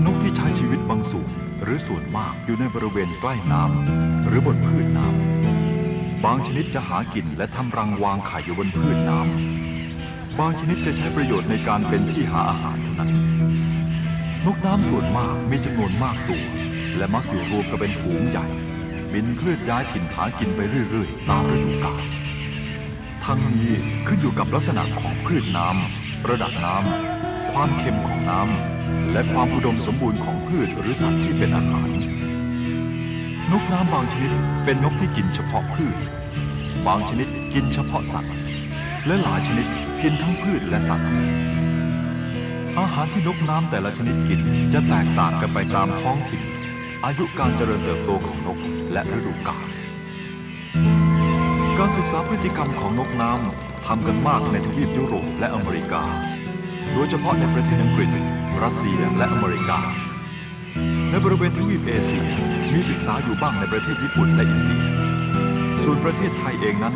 เป็นนกที่ใช้ชีวิตบางส่วนหรือส่วนมากอยู่ในบริเวณใกล้น้ำหรือบนพืชน้ำบางชนิดจะหากินและทำรังวางไข่อยู่บนพืชน้ำบางชนิดจะใช้ประโยชน์ในการเป็นที่หาอาหารเท่านั้น นกน้ำส่วนมากมีจำนวนมากตัว และมักอยู่รวมกันเป็นฝูงใหญ่ บินเคลื่อนย้ายถิ่นฐานกินไปเรื่อยๆ ตามฤดูกาลทั้งนี้ขึ้นอยู่กับลักษณะของพืชน้ำระดับน้ำความเค็มของน้ำ และความอุดมสมบูรณ์ของพืชหรือสัตว์ที่เป็นอาหาร นกน้ำบางชนิดเป็นนกที่กินเฉพาะพืช บางชนิดกินเฉพาะสัตว์ และหลายชนิดกินทั้งพืชและสัตว์ อาหารที่นกน้ำแต่ละชนิดกินจะแตกต่างกันไปตามท้องถิ่น อายุการเจริญเติบโตของนกและฤดูกาลการศึกษาพฤติกรรมของนกน้ำทำกันมากในทวีปยุโรปและอเมริกา โดยเฉพาะในประเทศอังกฤษ รัสเซียและอเมริกา ในบริเวณทวีปเอเชียมีศึกษาอยู่บ้างในประเทศญี่ปุ่นและอินเดีย ส่วนประเทศไทยเองนั้น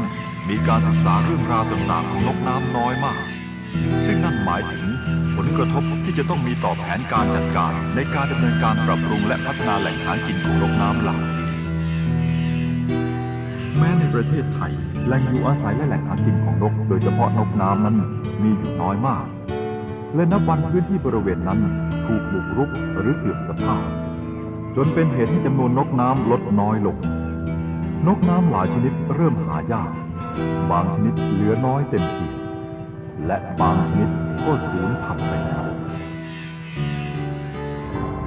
มีการศึกษาเรื่องราวต่างๆของนกน้ำน้อยมาก ซึ่งนั่นหมายถึงผลกระทบที่จะต้องมีต่อแผนการจัดการในการดำเนินการปรับปรุงและพัฒนาแหล่งหากินของนกน้ำเหล่านี้แม้ในประเทศไทยแหล่งอยู่อาศัยและแหล่งหากินของนก โดยเฉพาะนกน้ำนั้นมีอยู่น้อยมาก และนับวันพื้นที่บริเวณนั้นถูกบุกรุกหรือเสื่อมสภาพ จนเป็นเหตุให้จำนวนนกน้ำลดน้อยลง นกน้ำหลายชนิดเริ่มหายาก บางชนิดเหลือน้อยเต็มทีและบางชนิดก็สูญพันธุ์ไปแล้ว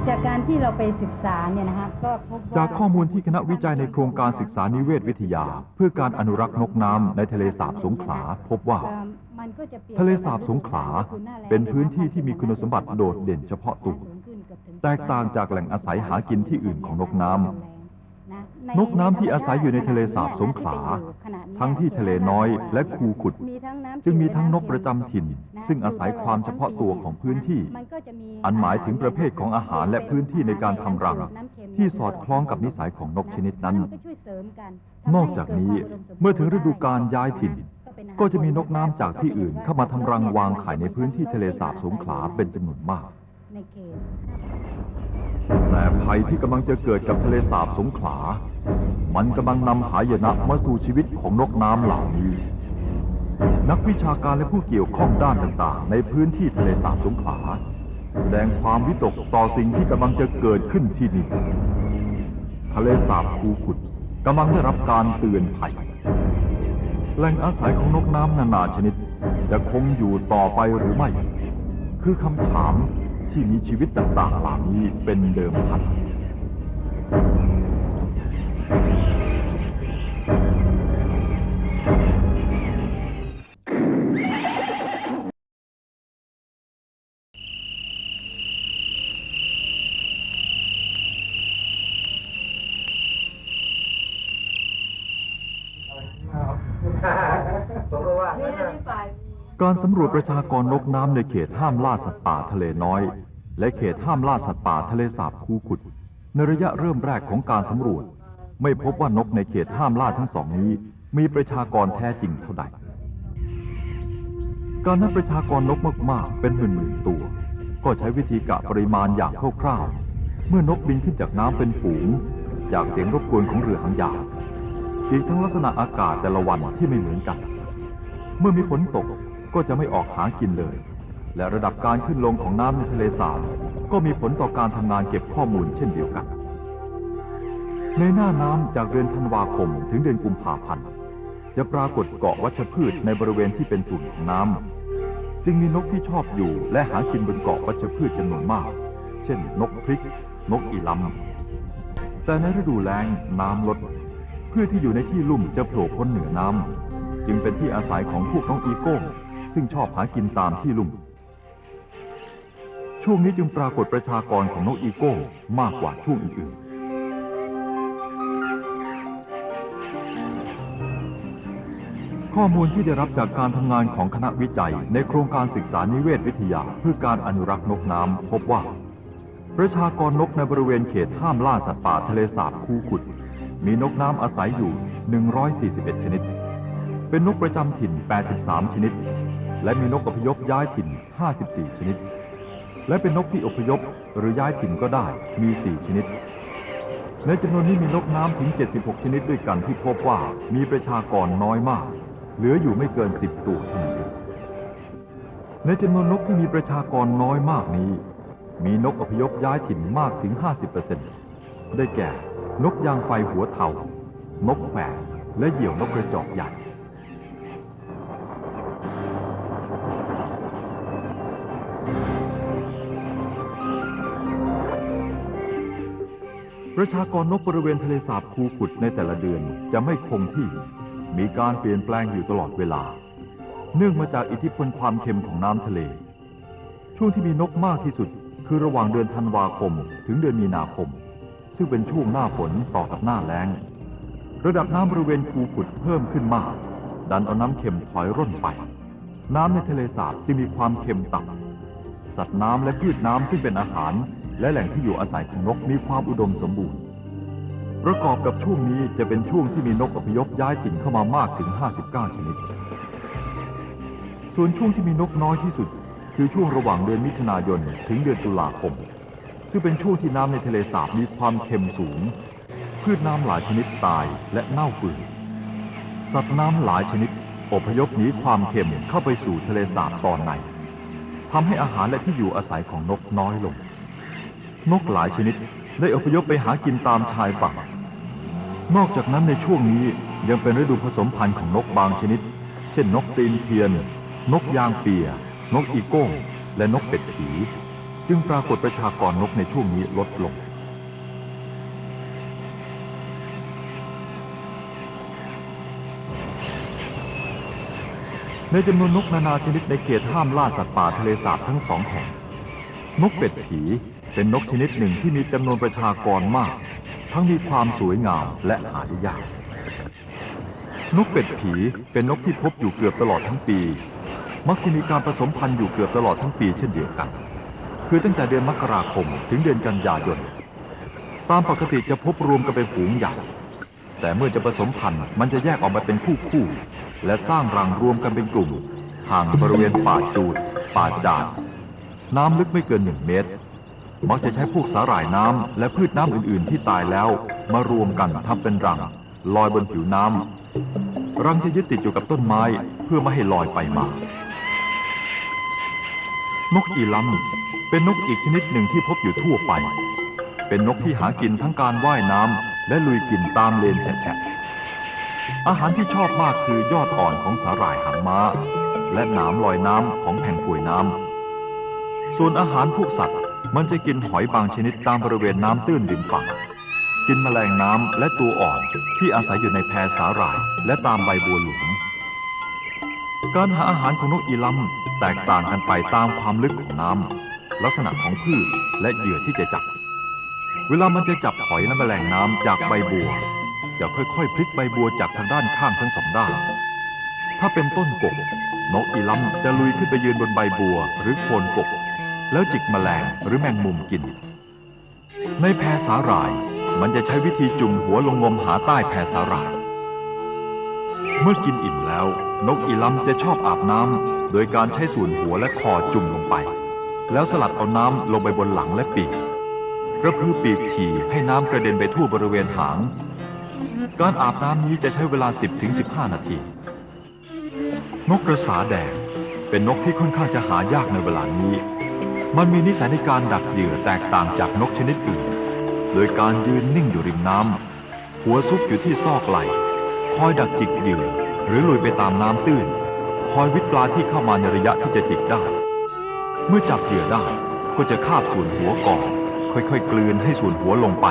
จากการที่เราไปศึกษาเนี่ยนะคะก็พบว่าจากข้อมูลที่คณะวิจัยในโครงการศึกษานิเวศวิทยา เพื่อการอนุรักษ์นกน้ำในทะเลสาบสงขลาพบว่าเอ่อ มันก็จะปลี่ยนทะเลสาบสงขลาเป็นพื้นที่ที่มีคุณสมบัติโดดเด่นเฉพาะตัว แตกต่างจากแหล่งอาศัยหากินที่อื่นของนกน้ำ นกน้ำที่อาศัยอยู่ในทะเลสาบสงขลา ทั้งที่ทะเลน้อยและคูขุด จึงมีทั้งนกประจำถิ่น ซึ่งอาศัยความเฉพาะตัวของพื้นที่ อันหมายถึงประเภทของอาหารและพื้นที่ในการทำรัง ที่สอดคล้องกับนิสัยของนกชนิดนั้น นอกจากนี้เมื่อถึงฤดูการย้ายถิ่น ก็จะมีนกน้ำจากที่อื่นเข้ามาทำรังวางไข่ในพื้นที่ทะเลสาบสงขลาเป็นจำนวนมากในเขต แต่ภัยที่กำลังจะเกิดกับทะเลสาบสงขลา มันกำลังนำหายนะมาสู่ชีวิตของนกน้ำเหล่านี้ นักวิชาการและผู้เกี่ยวข้องด้านต่างๆ ในพื้นที่ทะเลสาบสงขลา แสดงความวิตกต่อสิ่งที่กำลังจะเกิดขึ้นที่นี่ ทะเลสาบคูขุดกำลังได้รับการเตือนภัย แหล่งอาศัยของนกน้ำนานาชนิด จะคงอยู่ต่อไปหรือไม่ คือคำถาม ที่มีชีวิตต่างๆเหล่านี้เป็นเดิมพัน การสำรวจประชากรนกน้ำในเขตห้ามล่าสัตว์ป่าทะเลน้อย และเขตห้ามล่าสัตว์ป่าทะเลสาบคูขุด ในระยะเริ่มแรกของการสำรวจ ไม่พบว่านกในเขตห้ามล่าทั้งสองนี้ มีประชากรแท้จริงเท่าใด การนับประชากรนกมากๆ เป็นหมื่นๆตัว ก็ใช้วิธีกะปริมาณอย่างคร่าวๆ เมื่อนกบินขึ้นจากน้ำเป็นฝูง จากเสียงรบกวนของเรือหางยาวอีกทั้งลักษณะอากาศแต่ละวันที่ไม่เหมือนกัน เมื่อมีฝนตก ก็จะไม่ออกหากินเลย และระดับการขึ้นลงของน้ำในทะเลสาบก็มีผลต่อการทำงานเก็บข้อมูลเช่นเดียวกัน ในหน้าน้ำจากเดือนธันวาคมถึงเดือนกุมภาพันธ์จะปรากฏเกาะวัชพืชในบริเวณที่เป็นศูนย์ของน้ำจึงมีนกที่ชอบอยู่และหากินบนเกาะวัชพืชจำนวนมาก เช่น นกพริก นกอีลำแต่ในฤดูแล้งน้ำลดเพื่อที่อยู่ในที่ลุ่มจะโผล่พ้นเหนือน้ำจึงเป็นที่อาศัยของพวกน้องอีโก้ ซึ่งชอบหากินตามที่ลุ่ม ช่วงนี้จึงปรากฏประชากรของนกอีโก้มากกว่าช่วงอื่นๆข้อมูลที่ได้รับจากการทำงานของคณะวิจัย ในโครงการศึกษานิเวศวิทยา เพื่อการอนุรักษ์นกน้ำพบว่า ประชากรนกในบริเวณเขตห้ามล่าสัตว์ป่าทะเลสาบคูขุด มีนกน้ำอาศัยอยู่ 141 ชนิด เป็นนกประจำถิ่น 83 ชนิด และมีนกอพยพย้ายถิ่น 54 ชนิด และเป็นนกที่อพยพหรือย้ายถิ่นก็ได้มี 4 ชนิด ในจำนวนนี้มีนกน้ำถึง 76 ชนิดด้วยกันที่พบว่ามีประชากรน้อยมาก เหลืออยู่ไม่เกิน 10 ตัวเท่านั้นในจำนวนนกที่มีประชากรน้อยมากนี้ มีนกอพยพย้ายถิ่นมากถึง 50%ได้แก่ นกยางไฟหัวเทานกแขวกและเหยี่ยวนกกระจอกใหญ่ ประชากรนกบริเวณทะเลสาบคูขุดในแต่ละเดือนจะไม่คงที่ มีการเปลี่ยนแปลงอยู่ตลอดเวลา เนื่องมาจากอิทธิพลความเค็มของน้ำทะเล ช่วงที่มีนกมากที่สุด คือระหว่างเดือนธันวาคม ถึงเดือนมีนาคม ซึ่งเป็นช่วงหน้าฝนต่อกับหน้าแล้ง ระดับน้ำบริเวณคูขุดเพิ่มขึ้นมาก ดันเอาน้ำเค็มถอยร่นไป น้ำในทะเลสาบจึงมีความเค็มต่ำสัตว์น้ำและพืชน้ำซึ่งเป็นอาหาร และแหล่งที่อยู่อาศัยของนกมีความอุดมสมบูรณ์ ประกอบกับช่วงนี้จะเป็นช่วงที่มีนกอพยพย้ายถิ่นเข้ามามากถึง 59 ชนิด ส่วนช่วงที่มีนกน้อยที่สุด คือช่วงระหว่างเดือนมิถุนายนถึงเดือนตุลาคม ซึ่งเป็นช่วงที่น้ำในทะเลสาบมีความเค็มสูง พืชน้ำหลายชนิดตายและเน่าเปื่อยสัตว์น้ำหลายชนิดอพยพหนีความเค็มเข้าไปสู่ทะเลสาบตอนในทำให้อาหารและที่อยู่อาศัยของนกน้อยลง นกหลายชนิดได้อพยพไปหากินตามชายฝั่ง นอกจากนั้นในช่วงนี้ยังเป็นฤดูผสมพันธุ์ของนกบางชนิด เช่นนกตีนเทียน นกยางเปีย นกอีโก้ง และนกเป็ดผี จึงปรากฏประชากรนกในช่วงนี้ลดลงในจำนวนนกนานาชนิดในเขตห้ามล่าสัตว์ป่าทะเลสาบทั้งสองแห่ง นกเป็ดผี เป็นนกชนิดหนึ่งที่มีจำนวนประชากรมาก ทั้งมีความสวยงามและหาได้ยาก นกเป็ดผีเป็นนกที่พบอยู่เกือบตลอดทั้งปี มักจะมีการผสมพันธุ์อยู่เกือบตลอดทั้งปีเช่นเดียวกัน คือตั้งแต่เดือนมกราคมถึงเดือนกันยายน ตามปกติจะพบรวมกันเป็นฝูงใหญ่ แต่เมื่อจะผสมพันธุ์มันจะแยกออกมาเป็นคู่คู่ และสร้างรังรวมกันเป็นกลุ่มห่างบริเวณป่าจูด ป่าจาดน้ำลึกไม่เกินหนึ่งเมตร มักจะใช้พวกสาหร่ายน้ำและพืชน้ำอื่นๆ ที่ตายแล้วมารวมกันทำเป็นรัง ลอยบนผิวน้ำรังจะยึดติดอยู่กับต้นไม้เพื่อไม่ให้ลอยไปมา นกอีลัมเป็นนกอีกชนิดหนึ่งที่พบอยู่ทั่วไป เป็นนกที่หากินทั้งการว่ายน้ำและลุยกินตามเลนแฉะอาหารที่ชอบมากคือยอดอ่อนของสาหร่ายหางม้า และหนามลอยน้ำของแผงป่วยน้ำส่วนอาหารพวกสัตว์ มันจะกินหอยบางชนิดตามบริเวณน้ำตื้นริมฝั่ง กินแมลงน้ำและตัวอ่อนที่อาศัยอยู่ในแพสาหร่ายและตามใบบัวหลวงการหาอาหารของนกอีลัมแตกต่างกันไปตามความลึกของน้ำลักษณะของพืชและเหยื่อที่จะจับ เวลามันจะจับหอยและแมลงน้ำจากใบบัว จะค่อยๆ พลิกใบบัวจากทางด้านข้างทั้งสองด้าน ถ้าเป็นต้นกกนกอีลัมจะลุยขึ้นไปยืนบนใบบัวหรือโคนกก แล้วจิกแมลงหรือแมงมุมกิน ในแพสาหร่ายมันจะใช้วิธีจุ่มหัวลงงมหาใต้แพสาหร่าย เมื่อกินอิ่มแล้ว นกอีลัมจะชอบอาบน้ำโดยการใช้ส่วนหัวและคอจุ่มลงไป แล้วสลัดเอาน้ำลงไปบนหลังและปีกกระพือปีกถี่ให้น้ำกระเด็นไปทั่วบริเวณหาง การอาบน้ำนี้จะใช้เวลา 10-15 นาที นกกระสาแดงเป็นนกที่ค่อนข้างจะหายากในเวลานี้ มันมีนิสัยในการดักเหยื่อแตกต่างจากนกชนิดอื่น โดยการยืนนิ่งอยู่ริมน้ำ หัวซุกอยู่ที่ซอกไหล คอยดักจิกเหยื่อ หรือลุยไปตามน้ำตื้น คอยวิทปลาที่เข้ามาในระยะที่จะจิกได้ เมื่อจับเหยื่อได้ก็จะคาบส่วนหัวก่อน ค่อยๆ กลืนให้ส่วนหัวลงไป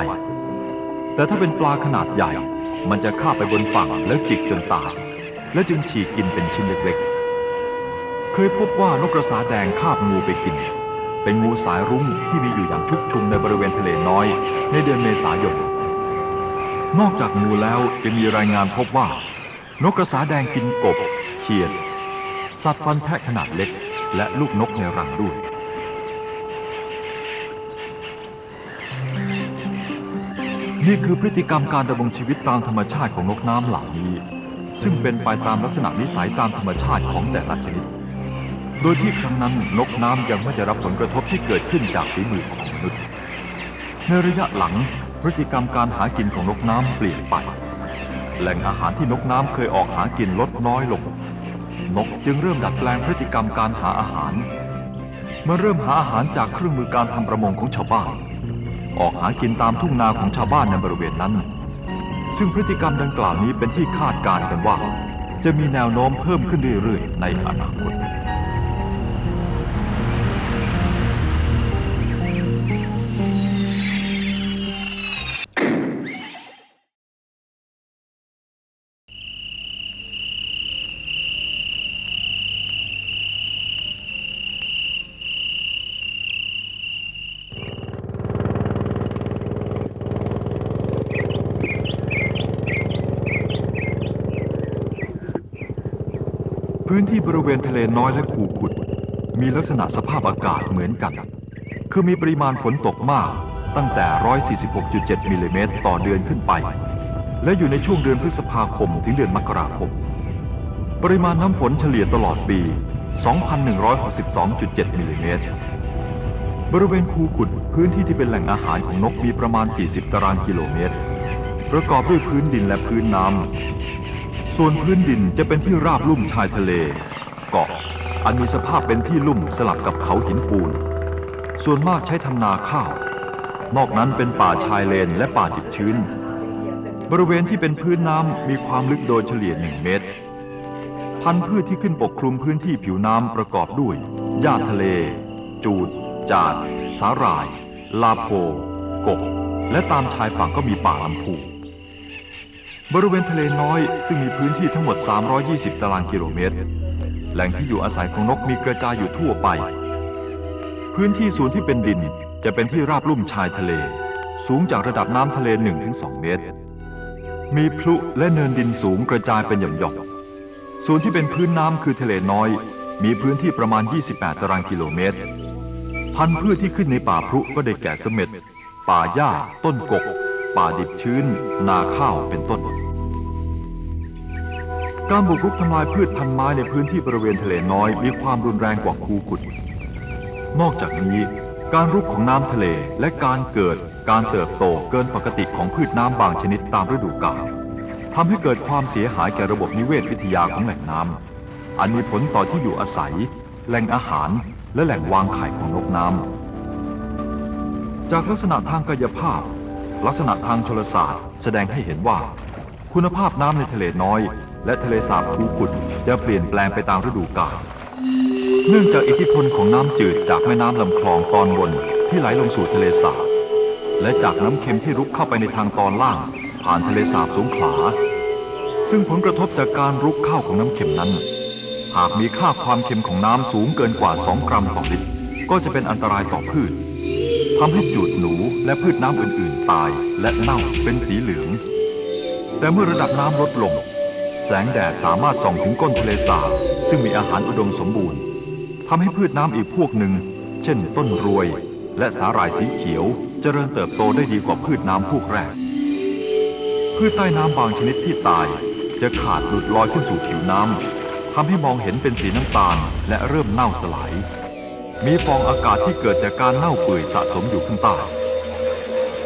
แต่ถ้าเป็นปลาขนาดใหญ่ มันจะคาบไปบนฝั่งแล้วจิกจนตายแล้วจึงฉีกกินเป็นชิ้นเล็กๆ เคยพบว่านกกระสาแดงคาบงูไปกิน เป็นงูสายรุ้งที่มีอยู่อย่างชุกชุมในบริเวณทะเลน้อย ในเดือนเมษายน นอกจากงูแล้วยังมีรายงานพบว่า นกกระสาแดงกินกบ เขียด สัตว์ฟันแทะขนาดเล็ก และลูกนกในรังด้วยนี่คือพฤติกรรมการดำรงชีวิตตามธรรมชาติของนกน้ำเหล่านี้ ซึ่งเป็นไปตามลักษณะนิสัยตามธรรมชาติของแต่ละชนิด โดยที่ครั้งนั้นนกน้ำยังไม่ได้รับผลกระทบที่เกิดขึ้นจากฝีมือของมนุษย์ ในระยะหลังพฤติกรรมการหากินของนกน้ำเปลี่ยนไป แหล่งอาหารที่นกน้ำเคยออกหากินลดน้อยลง นกจึงเริ่มดัดแปลงพฤติกรรมการหาอาหารเมื่อเริ่มหาอาหารจากเครื่องมือการทำประมงของชาวบ้าน ออกหากินตามทุ่งนาของชาวบ้านในบริเวณนั้น ซึ่งพฤติกรรมดังกล่าวนี้เป็นที่คาดการณ์กันว่า จะมีแนวโน้มเพิ่มขึ้นเรื่อยๆในอนาคต พื้นที่บริเวณทะเลน้อยและคูขุด มีลักษณะสภาพอากาศเหมือนกัน คือมีปริมาณฝนตกมากตั้งแต่ 146.7 มิลลิเมตรต่อเดือนขึ้นไป และอยู่ในช่วงเดือนพฤษภาคมถึงเดือนมกราคม ปริมาณน้ำฝนเฉลี่ยตลอดปี 2,162.7 มิลลิเมตร บริเวณคูขุดพื้นที่ที่เป็นแหล่งอาหารของนกมีประมาณ 40 ตารางกิโลเมตร ประกอบด้วยพื้นดินและพื้นน้ำ ส่วนพื้นดินจะเป็นที่ราบลุ่มชายทะเล เกาะ อันมีสภาพเป็นที่ลุ่มสลับกับเขาหินปูน ส่วนมากใช้ทำนาข้าว นอกนั้นเป็นป่าชายเลนและป่าดิบชื้น บริเวณที่เป็นพื้นน้ำมีความลึกโดยเฉลี่ย1เมตร พันธุ์พืชที่ขึ้นปกคลุมพื้นที่ผิวน้ำประกอบด้วยหญ้าทะเล จูด จาด สาหร่าย ลาโพกบและตามชายฝั่งก็มีป่าลำพู บริเวณทะเลน้อยซึ่งมีพื้นที่ทั้งหมด 320 ตารางกิโลเมตร แหล่งที่อยู่อาศัยของนกมีกระจายอยู่ทั่วไป พื้นที่ส่วนที่เป็นดินจะเป็นที่ราบลุ่มชายทะเล สูงจากระดับน้ำทะเล 1-2 เมตร มีพลุและเนินดินสูงกระจายเป็นหย่อมๆส่วนที่เป็นพื้นน้ำคือทะเลน้อย มีพื้นที่ประมาณ 28 ตารางกิโลเมตร พันธุ์พืชที่ขึ้นในป่าพลุก็ได้แก่เสม็ดป่าหญ้า ต้นกก ป่าดิบชื้น นาข้าวเป็นต้น การบุกรุกทำลายพืชพันธุ์ไม้ในพื้นที่บริเวณทะเลน้อยมีความรุนแรงกว่าคูขุด นอกจากนี้ การรุกของน้ำทะเลและการเกิดการเติบโตเกินปกติของพืชน้ำบางชนิดตามฤดูกาลทำให้เกิดความเสียหายแก่ระบบนิเวศวิทยาของแหล่งน้ำอันมีผลต่อที่อยู่อาศัย แหล่งอาหาร และแหล่งวางไข่ของนกน้ำจากลักษณะทางกายภาพ ลักษณะทางโทรศาสตร์ แสดงให้เห็นว่า คุณภาพน้ำในทะเลน้อย และทะเลสาบคูขุดจะเปลี่ยนแปลงไปตามฤดูกาลเนื่องจากอิทธิพลของน้ำจืดจากแม่น้ำลำคลองตอนบนที่ไหลลงสู่ทะเลสาบและจากน้ำเค็มที่รุกเข้าไปในทางตอนล่าง ผ่านทะเลสาบสงขลา ซึ่งผลกระทบจากการรุกเข้าของน้ำเค็มนั้น หากมีค่าความเค็มของน้ำสูงเกินกว่า 2 กรัมต่อลิตร ก็จะเป็นอันตรายต่อพืช ทำให้จูดหนูและพืชน้ำอื่นๆ ตายและเน่าเป็นสีเหลือง แต่เมื่อระดับน้ำลดลง แสงแดดสามารถส่องถึงก้นทะเลสาบซึ่งมีอาหารอุดมสมบูรณ์ทำให้พืชน้ำอีกพวกหนึ่ง เช่นต้นรวย และสาหร่ายสีเขียวเจริญเติบโตได้ดีกว่าพืชน้ำพวกแรก พืชใต้น้ำบางชนิดที่ตาย จะขาดหลุดลอยขึ้นสู่ผิวน้ำทำให้มองเห็นเป็นสีน้ำตาลและเริ่มเน่าสลาย มีฟองอากาศที่เกิดจากการเน่าเปื่อยสะสมอยู่ข้างใต้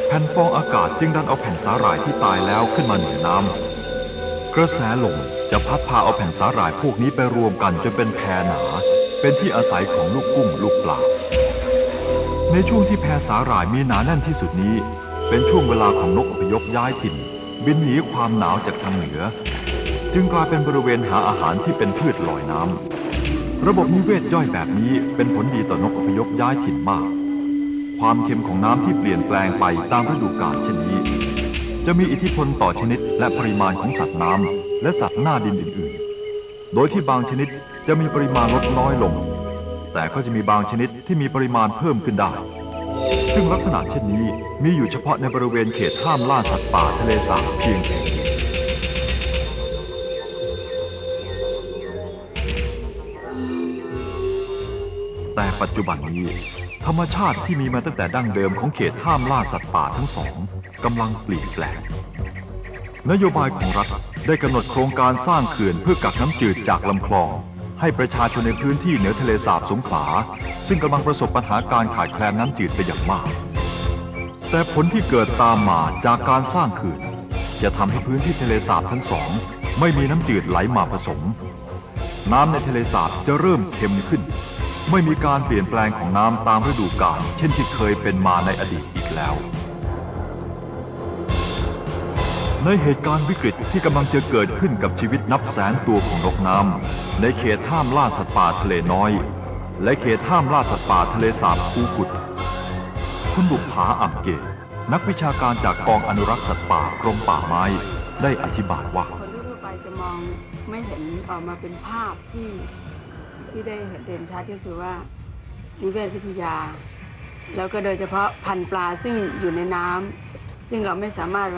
แผ่นฟองอากาศจึงดันเอาแผ่นสาหร่ายที่ตายแล้วขึ้นมาเหนือน้ำกระแสลมจะพัดพาเอาแผ่นสาหร่ายพวกนี้ไปรวมกันจนเป็นแพหนา เป็นที่อาศัยของลูกกุ้งลูกปลาในช่วงที่แพสาหร่ายมีหนาแน่นที่สุดนี้ เป็นช่วงเวลาของนกอพยพย้ายถิ่น บินหนีความหนาวจากทางเหนือ จึงกลายเป็นบริเวณหาอาหารที่เป็นพืชลอยน้ำ ระบบนิเวศย่อยแบบนี้เป็นผลดีต่อนกอพยพย้ายถิ่นมาก ความเค็มของน้ำที่เปลี่ยนแปลงไปตามฤดูกาลเช่นนี้ จะมีอิทธิพลต่อชนิดและปริมาณของสัตว์น้ำและสัตว์หน้าดินอื่นๆ โดยที่บางชนิดจะมีปริมาณลดน้อยลง แต่ก็จะมีบางชนิดที่มีปริมาณเพิ่มขึ้นได้ ซึ่งลักษณะเช่นนี้มีอยู่เฉพาะในบริเวณเขตห้ามล่าสัตว์ป่าทะเลสาบเพียงแห่ง ปัจจุบันนี้ ธรรมชาติที่มีมาตั้งแต่ดั้งเดิมของเขตห้ามล่าสัตว์ป่าทั้งสองกำลังเปลี่ยนแปลง นโยบายของรัฐได้กำหนดโครงการสร้างเขื่อนเพื่อกักน้ำจืดจากลำคลอง ให้ประชาชนในพื้นที่เหนือทะเลสาบสงขลา ซึ่งกำลังประสบปัญหาการขาดแคลนน้ำจืดเป็นอย่างมาก แต่ผลที่เกิดตามมาจากการสร้างเขื่อนจะทำให้พื้นที่ทะเลสาบทั้งสอง ไม่มีน้ำจืดไหลมาผสม น้ำในทะเลสาบจะเริ่มเค็มขึ้น ไม่มีการเปลี่ยนแปลงของน้ำตามฤดูกาลเช่นที่เคยเป็นมาในอดีตอีกแล้ว ในเหตุการณ์วิกฤตที่กำลังจะเกิดขึ้นกับชีวิตนับแสนตัวของนกน้ำในเขตห้ามล่าสัตว์ป่าทะเลน้อย และเขตห้ามล่าสัตว์ป่าทะเลสาบคูกุดคุณบุกผาอ่ำเกตนักวิชาการจากกองอนุรักษ์สัตว์ป่ากรมป่าไม้ได้อธิบายว่า คนทั่วไปจะมองไม่เห็นออกมาเป็นภาพที่ ที่ได้เห็นเด่นชัดก็คือว่านิเวศวิทยา แล้วก็โดยเฉพาะพันธุ์ปลาซึ่งอยู่ในน้ำซึ่งเราไม่สามารถ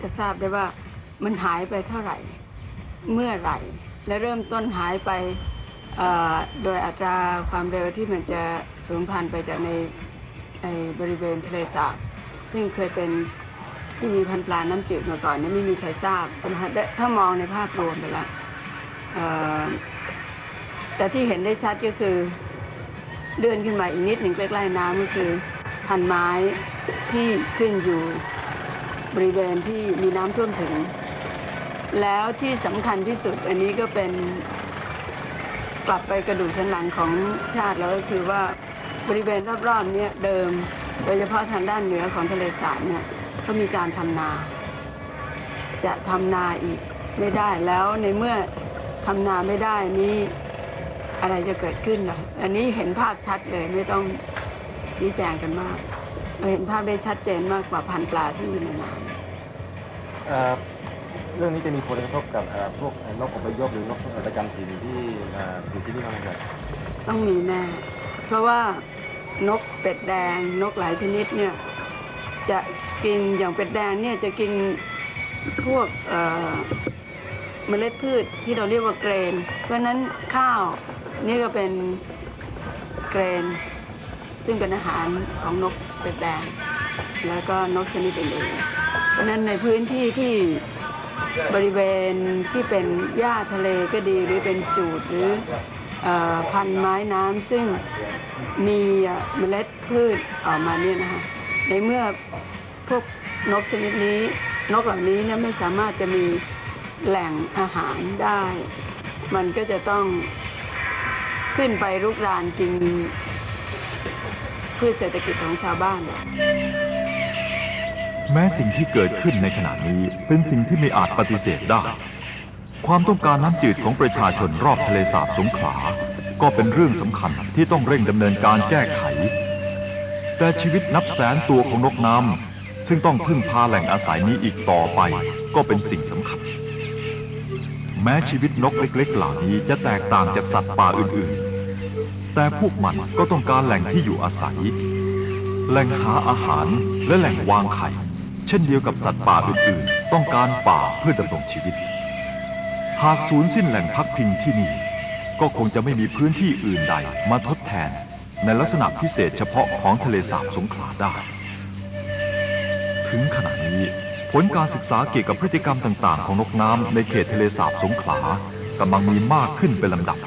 จะทราบได้ว่ามันหายไปเท่าไหร่ เมื่อไหร่ และเริ่มต้นหายไปโดยอัตราความเร็วที่มันจะสูญพันธุ์ไปจากในในบริเวณทะเลสาบซึ่งเคยเป็นที่มีพันธุ์ปลาน้ำจืดมาก่อนนี่ไม่มีใครทราบแต่ถ้ามองในภาพรวมไปแล้ว แต่ที่เห็นได้ชัดก็คือเลื่อนขึ้นมาอีกนิดหนึ่งใกล้ๆน้ำก็คือพันไม้ที่ขึ้นอยู่บริเวณที่มีน้ำท่วมถึง แล้วที่สำคัญที่สุดอันนี้ก็เป็นกลับไปกระดูกสันหลังของชาติแล้วก็คือว่าบริเวณรอบๆเนี้เดิม โดยเฉพาะทางด้านเหนือของทะเลสาบเนี่ยก็มีการทำนา จะทำนาอีกไม่ได้แล้วในเมื่อทำนาไม่ได้นี้ อะไรจะเกิดขึ้นล่ะอันนี้เห็นภาพชัดเลยไม่ต้องชี้แจงกันมาก เราเห็นภาพได้ชัดเจนมากกว่าพันธุ์ปลาซึ่งอยู่ในน้ำเอ่อเรื่องนี้จะมีผลกระทบกับเอ่อพวกนกอพยพหรือนกประจำถิ่นที่เอ่ออยู่ที่นี่บ้างไหมครับต้องมีแน่ เพราะว่านกเป็ดแดงนกหลายชนิดเนี่ยจะกินอย่างเป็ดแดงเนี่ยจะกินพวกเอ่อเมล็ดพืชที่เราเรียกว่าเกรน เพราะฉะนั้นข้าว นี่ก็เป็นเกรน ซึ่งเป็นอาหารของนกเป็ดแดง แล้วก็นกชนิดอื่นๆเพราะนั้นในพื้นที่ที่บริเวณที่เป็นหญ้าทะเลก็ดีหรือเป็นจูดหรืออพันธุ์ไม้น้ำซึ่งมีเมล็ดพืชออกมาเนี่ยนะคะในเมื่อพวกนกชนิดนี้นกเหล่านี้เนี่ยไม่สามารถจะมีแหล่งอาหารได้ มันก็จะต้อง ขึ้นไปรุกรานกินพืชเศรษฐกิจของชาวบ้าน แม้สิ่งที่เกิดขึ้นในขณะนี้เป็นสิ่งที่ไม่อาจปฏิเสธได้ ความต้องการน้ำจืดของประชาชนรอบทะเลสาบสงขลา ก็เป็นเรื่องสำคัญที่ต้องเร่งดำเนินการแก้ไข แต่ชีวิตนับแสนตัวของนกน้ำซึ่งต้องพึ่งพาแหล่งอาศัยนี้อีกต่อไป ก็เป็นสิ่งสำคัญ แม้ชีวิตนกเล็กๆ เหล่านี้จะแตกต่างจากสัตว์ป่าอื่นๆ แต่พวกมันก็ต้องการแหล่งที่อยู่อาศัย แหล่งหาอาหารและแหล่งวางไข่ เช่นเดียวกับสัตว์ป่าอื่นๆ ต้องการป่าเพื่อดำรงชีวิต หากสูญสิ้นแหล่งพักพิงที่นี่ ก็คงจะไม่มีพื้นที่อื่นใดมาทดแทน ในลักษณะพิเศษเฉพาะของทะเลสาบสงขลาได้ ถึงขณะนี้ผลการศึกษาเกี่ยวกับพฤติกรรมต่าง ๆ ของนกน้ำในเขตทะเลสาบสงขลากำลังมีมากขึ้นเป็นลำดับ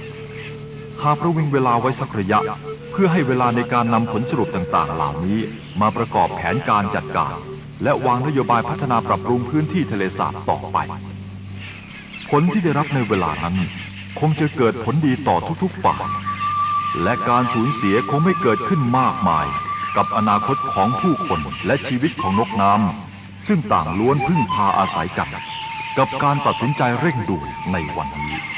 หากประวิงเวลาไว้สักระยะ เพื่อให้เวลาในการนำผลสรุปต่างๆ เหล่านี้ มาประกอบแผนการจัดการ และวางนโยบายพัฒนาปรับปรุงพื้นที่ทะเลสาบต่อไป ผลที่ได้รับในเวลานั้น คงจะเกิดผลดีต่อทุกๆฝ่ายและการสูญเสียคงไม่เกิดขึ้นมากมาย กับอนาคตของผู้คนและชีวิตของนกน้ำซึ่งต่างล้วนพึ่งพาอาศัยกัน กับการตัดสินใจเร่งด่วนในวันนี้